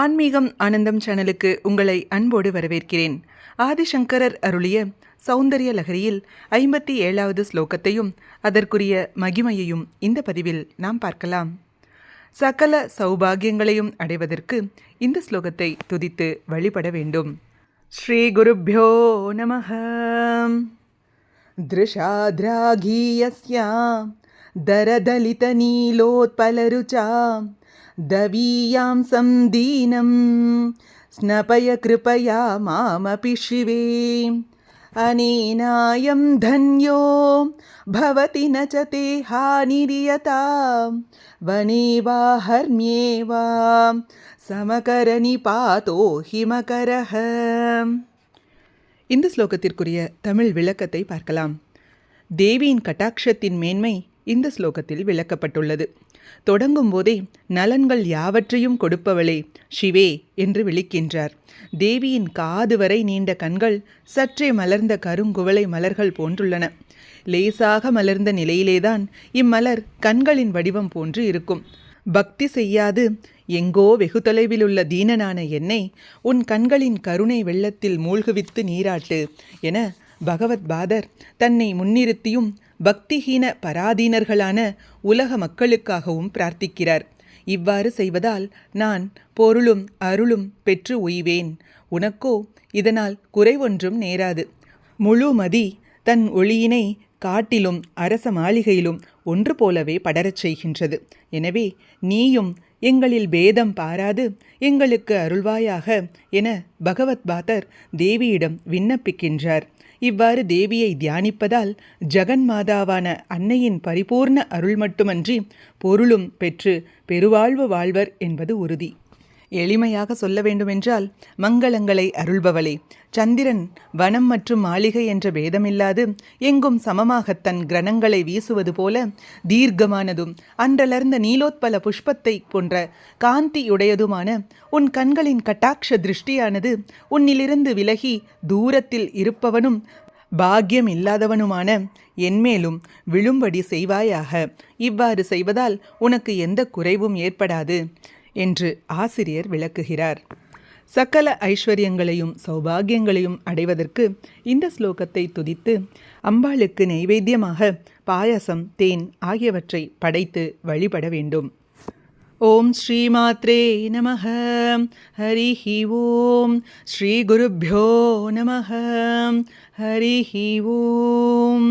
ஆன்மீகம் ஆனந்தம் சேனலுக்கு உங்களை அன்போடு வரவேற்கிறேன். ஆதிசங்கரர் அருளிய சௌந்தரிய லகரியில் ஐம்பத்தி ஏழாவது ஸ்லோகத்தையும் அதற்குரிய மகிமையையும் இந்த பதிவில் நாம் பார்க்கலாம். சகல சௌபாகியங்களையும் அடைவதற்கு இந்த ஸ்லோகத்தை துதித்து வழிபட வேண்டும். ஸ்ரீ குருப்பியோ நம திருஷாத்ராகீயஸ்யா. தரதலித நீலோத்பலருச்சா. दवीयां सन्दीनं स्नपय कृपया मामपि शिवे अनेनायं धन्यो भवति न च ते हानिर्यता वने वा हर्म्ये वा समकरनिपातो हिमकरः இந்த ஸ்லோகத்திற்குரிய தமிழ் விளக்கத்தை பார்க்கலாம் தேவியின் கட்டாட்சத்தின் மேன்மை இந்த ஸ்லோகத்தில் விளக்கப்பட்டுள்ளது தொடங்கும் போதே நலன்கள் யாவற்றையும் கொடுப்பவளே சிவே என்று விழிக்கின்றார். தேவியின் காது வரை நீண்ட கண்கள் சற்றே மலர்ந்த கருங்குவளை மலர்கள் போன்றுள்ளன. லேசாக மலர்ந்த நிலையிலேதான் இம்மலர் கண்களின் வடிவம் போன்று இருக்கும். பக்தி செய்யாது எங்கோ வெகு தொலைவிலுள்ள தீனனான என்னை உன் கண்களின் கருணை வெள்ளத்தில் மூழ்குவித்து நீராட்டு என பகவத் பாதர் தன்னை முன்னிறுத்தியும் பக்திஹீன பராதீனர்களான உலக மக்களுக்காகவும் பிரார்த்திக்கிறார். இவ்வாறு செய்வதால் நான் பொருளும் அருளும் பெற்று உய்வேன். உனக்கோ இதனால் குறைவொன்றும் நேராது. முழுமதி தன் ஒளியினை காட்டிலும் அரச மாளிகையிலும் ஒன்று போலவே படரச் செய்கின்றது. எனவே நீயும் எங்களில் பேதம் பாராது எங்களுக்கு அருள்வாயாக என பகவத் பாதர் தேவியிடம் விண்ணப்பிக்கின்றார். இவ்வாறு தேவியை தியானிப்பதால் ஜெகன்மாதாவான அன்னையின் பரிபூர்ண அருள் மட்டுமன்றி பொருளும் பெற்று பெருவாழ்வு வாழ்வர் என்பது உறுதி. எளிமையாக சொல்ல வேண்டுமென்றால் மங்களங்களை அருள்பவளே. சந்திரன் வனம் மற்றும் மாளிகை என்ற பேதமில்லாது எங்கும் சமமாக தன் கிரணங்களை வீசுவது போல தீர்க்கமானதும் அன்றலர்ந்த நீலோத்பல புஷ்பத்தை போன்ற காந்தியுடையதுமான உன் கண்களின் கட்டாட்ச திருஷ்டியானது உன்னிலிருந்து விலகி தூரத்தில் இருப்பவனும் பாக்கியம் இல்லாதவனுமான என்மேலும் விழும்படி செய்வாயாக. இவ்வாறு செய்வதால் உனக்கு எந்த குறைவும் ஏற்படாது. என்று ஆசிரியர் விளக்குகிறார். சகல ஐஸ்வர்யங்களையும் சௌபாகியங்களையும் அடைவதற்கு இந்த ஸ்லோகத்தை துதித்து அம்பாளுக்கு நைவேத்தியமாக பாயசம் தேன் ஆகியவற்றை படைத்து வழிபட வேண்டும். ஓம் ஸ்ரீமாத்ரே நமः ஹரிஹி ஓம். ஸ்ரீ குருப்பியோ நமः ஹரிஹி ஓம்.